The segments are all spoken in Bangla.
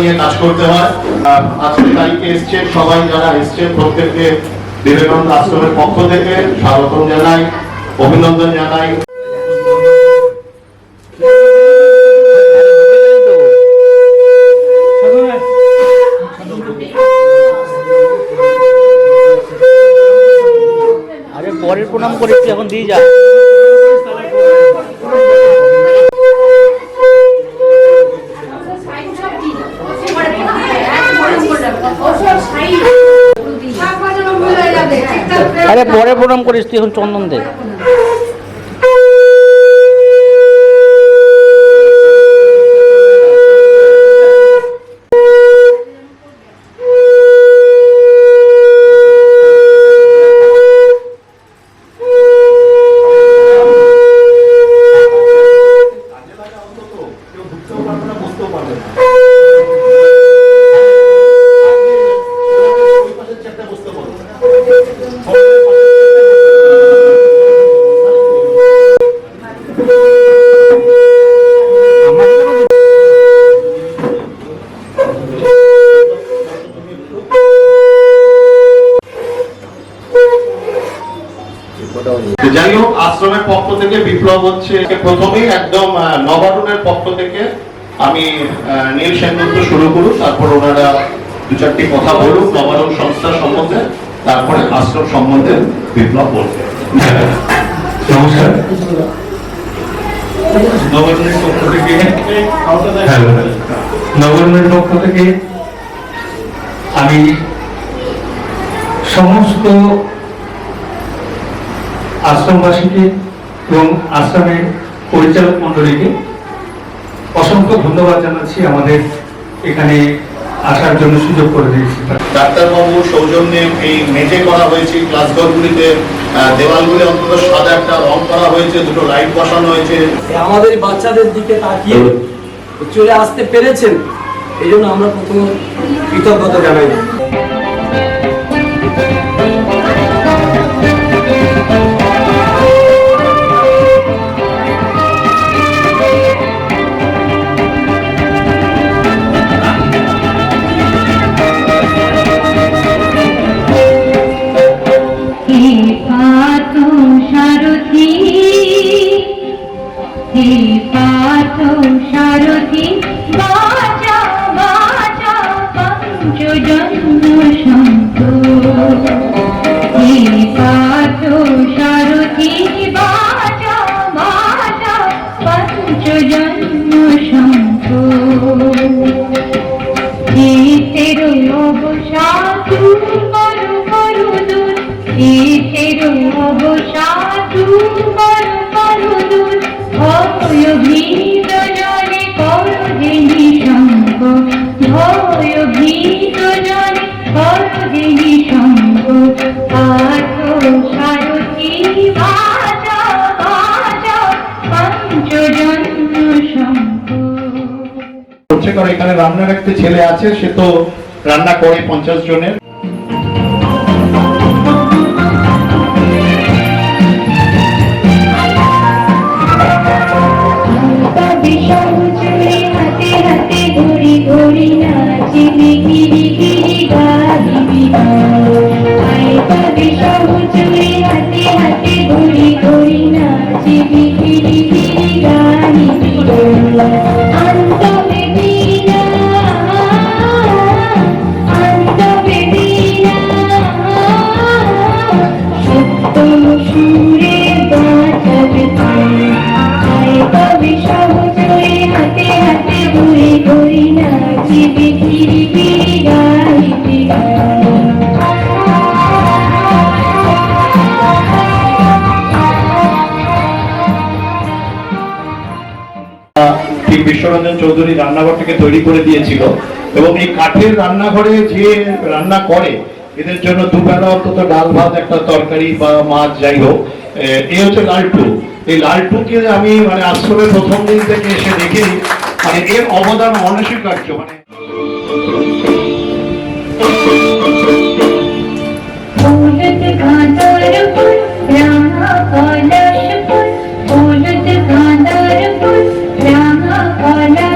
নিয়ে কাজ করতে হয়। আজকে তারিখে এসছেন সবাই যারা এসছেন, প্রত্যেককে বিবেকানন্দ আশ্রমের পক্ষ থেকে স্বাগতম জানাই, অভিনন্দন জানাই। পরের প্রণাম করেছি এখন দিয়ে যা। প্রণাম করিস তুই এখন চন্দন দে তো যাই হোক, আশ্রমের পক্ষ থেকে বিপ্লব হচ্ছে প্রথমেই একদম নবারুণের পক্ষ থেকে আমি নীল সেনগুপ্ত শুরু করুন, তারপর ওনারা দু চারটি কথা বলুন নবারুণ সংস্থা সম্বন্ধে, তারপরে আশ্রম সম্বন্ধে বিপ্লব বলবে। নমস্কার। পক্ষ থেকে আমি সমস্ত আশ্রমবাসীকে এবং আশ্রমের পরিচালক মণ্ডলীকে অসংখ্য ধন্যবাদ জানাচ্ছি আমাদের এখানে আসার জন্য সুযোগ করে দিয়েছি। ডাক্তারবাবুর সৌজন্যে এই মেঝে করা হয়েছে ক্লাসঘরগুলিতে আহ, দেওয়ালগুলি অন্তত সাদা একটা রং করা হয়েছে দুটো লাইট বসানো হয়েছে। আমাদের বাচ্চাদের দিকে তাকিয়ে চলে আসতে পেরেছেন এই জন্য আমরা প্রথমে কৃতজ্ঞতা জানাই। এখানে রান্নার একটা ছেলে আছে সে তো রান্না করে পঞ্চাশ জনের। ঠিক বিশ্বরঞ্জন চৌধুরী রান্নাঘরটাকে তৈরি করে দিয়েছিল। এবং এই কাঠের রান্নাঘরে যে রান্না করে, এদের জন্য দুবেলা অন্তত ডাল ভাত, একটা তরকারি বা মাছ, যাই হোক। এই হচ্ছে লালটু। এই লালটুকে আমি মানে আশ্রমের প্রথম দিন থেকে এসে দেখি মানে এর অবদান অনস্বীকার্য মানে 我们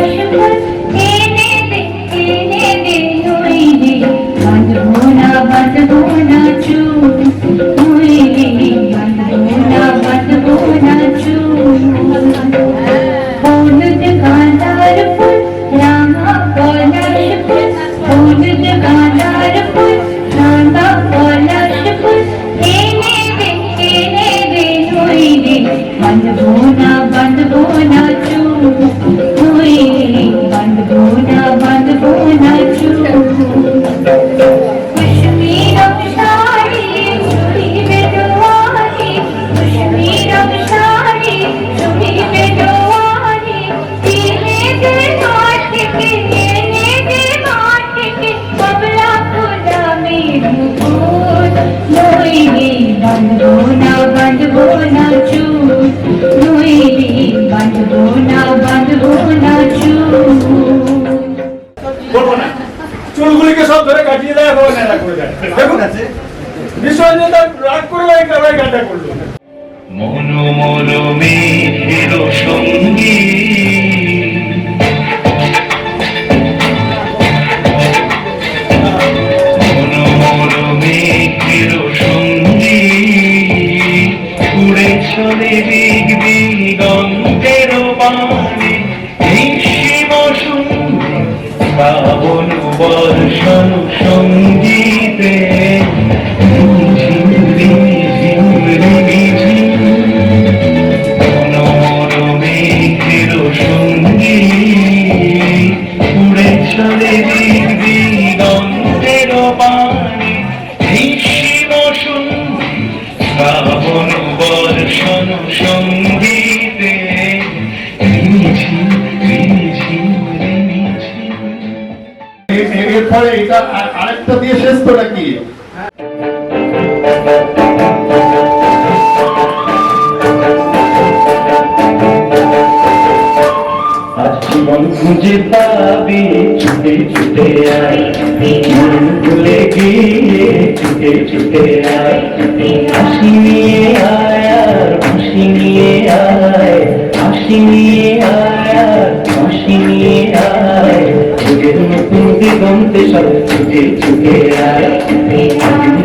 দিগন্তে সব ছুটে ছুটে আয়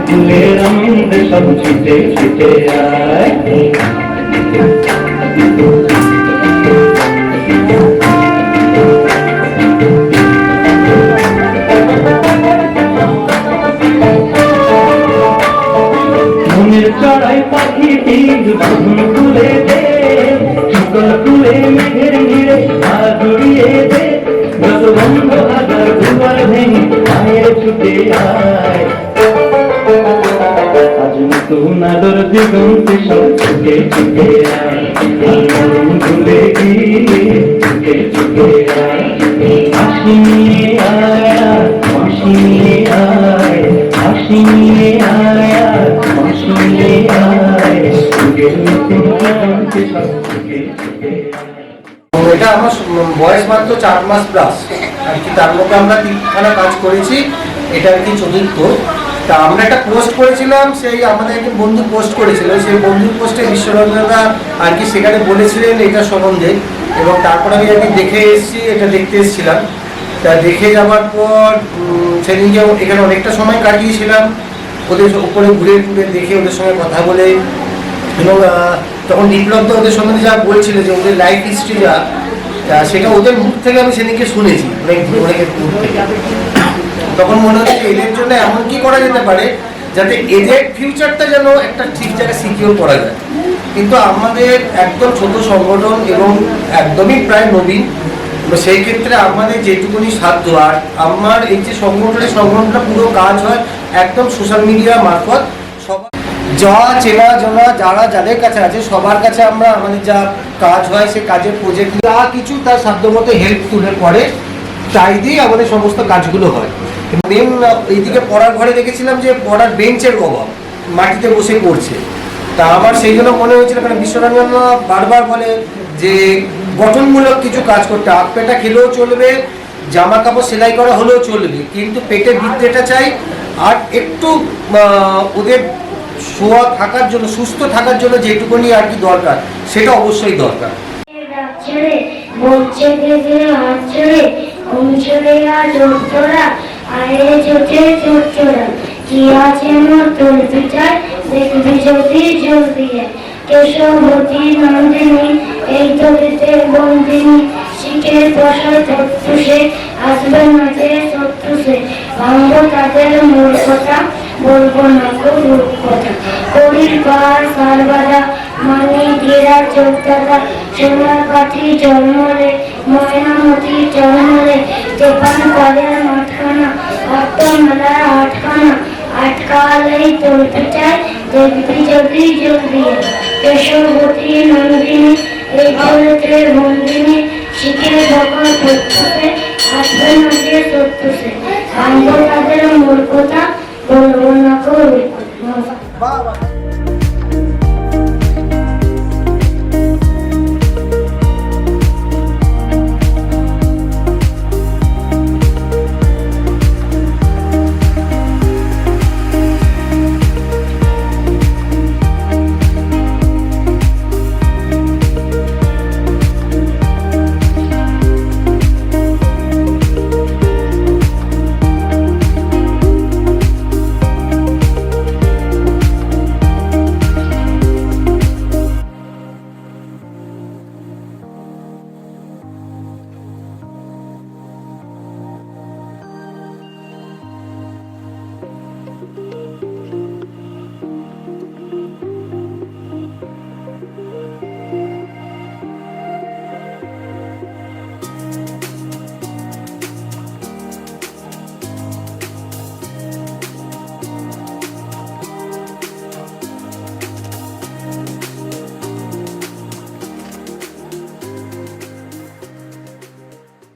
ফুলের আনন্দে সব ছুটে ছুটে আয় আদর দিগন্তে সব ছুটে ছুটে আয় মন ভুলে গিয়ে হাসি নিয়ে আয়, হাসি নিয়ে আয়, হাসি নিয়ে আয় এটা আমার বয়স মাত্র চার মাস প্লাস আর কি তার মধ্যে আমরা তিনখানা কাজ করেছি, এটা আর কি চতুর্থ। তা আমরা একটা পোস্ট করেছিলাম, সেই আমাদের একজন বন্ধু পোস্ট করেছিল, সেই বন্ধুর পোস্টে বিশ্বরঞ্জনদা আর কি সেখানে বলেছিলেন এটা সম্বন্ধে এবং তারপর আমি আর কি দেখে এসেছি, এটা দেখতে এসেছিলাম। তা দেখে যাওয়ার পর সেদিনকে এখানে অনেকটা সময় কাটিয়েছিলাম, ওদের উপরে ঘুরে ঘুরে দেখে ওদের সঙ্গে কথা বলে এবং তখন বিপ্লব ওদের সম্বন্ধে যা বলছিল যে ওদের লাইফ হিস্ট্রি যা সেটা ওদের মুখ থেকে আমি সেদিনকে শুনেছি, অনেক অনেকের মুখ থেকে। তখন মনে হচ্ছে এদের জন্য এমন কি করা যেতে পারে যাতে এদের ফিউচারটা যেন একটা ঠিক জায়গায় সিকিউর করা যায়। কিন্তু আমাদের একদম ছোট সংগঠন এবং একদমই প্রায় নবীন সেই ক্ষেত্রে আমাদের যেটুকুনি সাধ্য, আর আমার এই যে সংগঠনের, সংগঠনটা পুরো কাজ হয় একদম সোশ্যাল মিডিয়া মারফত। সবার যা চেনা জানা, যারা যাদের কাছে আছে, সবার কাছে আমরা আমাদের যা কাজ হয়, সে কাজের প্রজেক্ট যা কিছু তার সাধ্যমতো হেল্প তুলে পরে তাই দিয়ে আমাদের সমস্ত কাজগুলো হয়। মেন এইদিকে পড়ার ঘরে দেখেছিলাম যে পড়ার বেঞ্চের অভাব, মাটিতে বসে পড়ছে। তা আমার সেই জন্য মনে হয়েছিল কারণ বিশ্বরঞ্জন বারবার বলে যে গঠনমূলক কিছু কাজ করতে হাত পেটা খেলেও চলবে জামা কাপড় সেলাই করা হলেও চলবে, কিন্তু পেটের বৃত্তিটা চাই আর একটু ওদের শোয়া থাকার জন্য, সুস্থ থাকার জন্য যেটুকুনি আর কি দরকার, সেটা অবশ্যই দরকার। ছেড়ে হাত ছেড়ে, ঘুম ছেড়ে আজ আয়ে চোটে চোরা কি আছে মোর বিচার? দেখবি যদি জলদি কেশবতী নন্দিনী, এই তরিতে বন্দিনী। শিখে বসা চতুষে আসবে মাঝে চতুষে ভাঙব তাদের মূর্খতা বলব না গো রূপকথা করির পাহাড় সারবাদা, মানি গেরা চোদ্দাদা সোনার কাঠি জন্মরে ময়নামতি জন্মরে তেপান কলের তুলতে চায় দেখবি কেশবতী নন্দিনী, এই চরিত্রে বন্দিনী শিখে যখন প্রত্যুষে আসবে তাদের মূর্খতা বলব না গো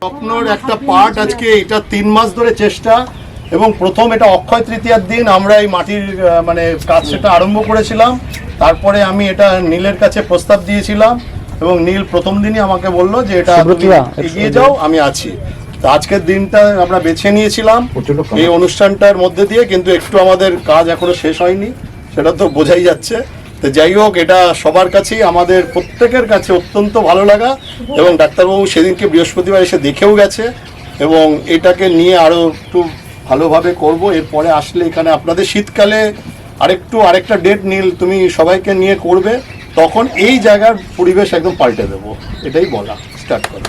স্বপ্নর একটা পার্ট আজকে এটা তিন মাস ধরে চেষ্টা এবং প্রথম এটা অক্ষয় তৃতীয়ার দিন আমরা এই মাটির মানে কাজ সেটা আরম্ভ করেছিলাম। তারপরে আমি এটা নীলের কাছে প্রস্তাব দিয়েছিলাম এবং নীল প্রথম দিনই আমাকে বলল যে এটা এগিয়ে যাও আমি আছি। তো আজকের দিনটা আমরা বেছে নিয়েছিলাম এই অনুষ্ঠানটার মধ্যে দিয়ে কিন্তু একটু আমাদের কাজ এখনও শেষ হয়নি সেটা তো বোঝাই যাচ্ছে। তো যাই হোক, এটা সবার কাছেই, আমাদের প্রত্যেকের কাছে অত্যন্ত ভালো লাগা এবং ডাক্তারবাবু সেদিনকে বৃহস্পতিবার এসে দেখেও গেছে এবং এটাকে নিয়ে আরও একটু ভালোভাবে করব। এরপরে আসলে এখানে আপনাদের শীতকালে আরেকটু, আরেকটা ডেট নীল, তুমি সবাইকে নিয়ে করবে, তখন এই জায়গার পরিবেশ একদম পাল্টে দেবো। এটাই বলা স্টার্ট করো।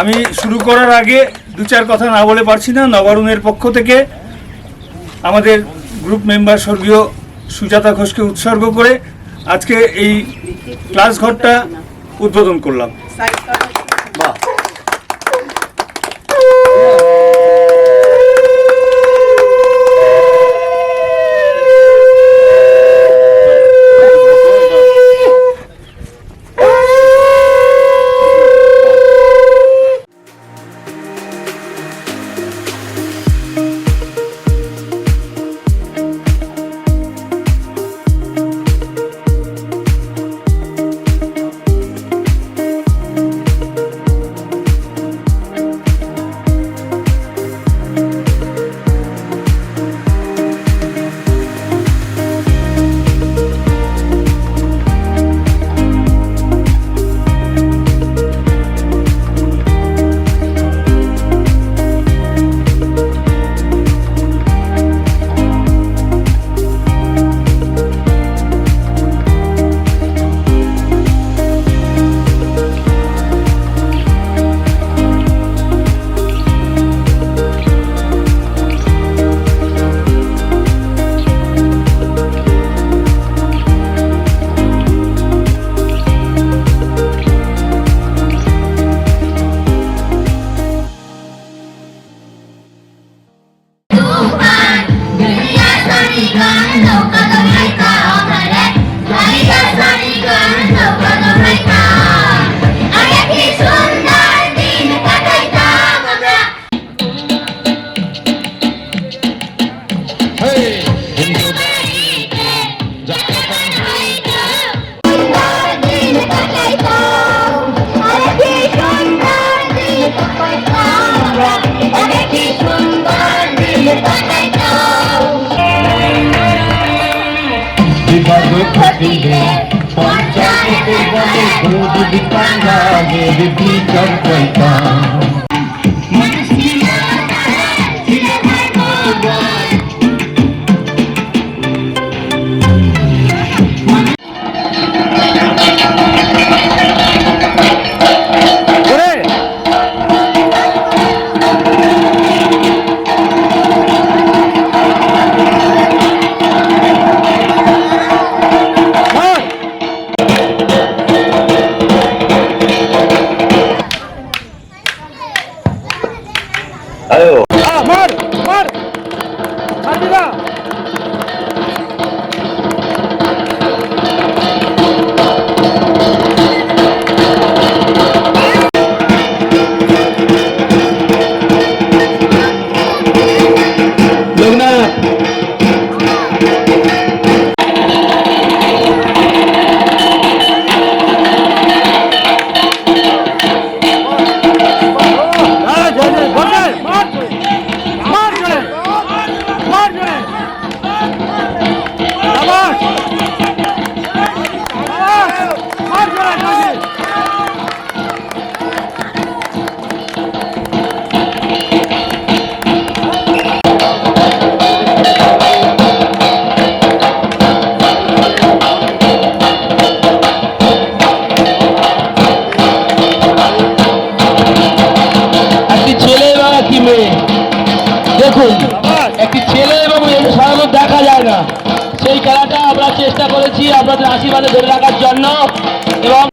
আমি শুরু করার আগে দু চার কথা না বলে পারছি না, নবারুণের পক্ষ থেকে আমাদের গ্রুপ মেম্বার স্বর্গীয় সুজাতা ঘোষকে উৎসর্গ করে আজকে এই ক্লাস ঘরটা উদ্বোধন করলাম। বাহ। the beat of আশীর্বাদে মানে ধরে রাখার জন্য এবং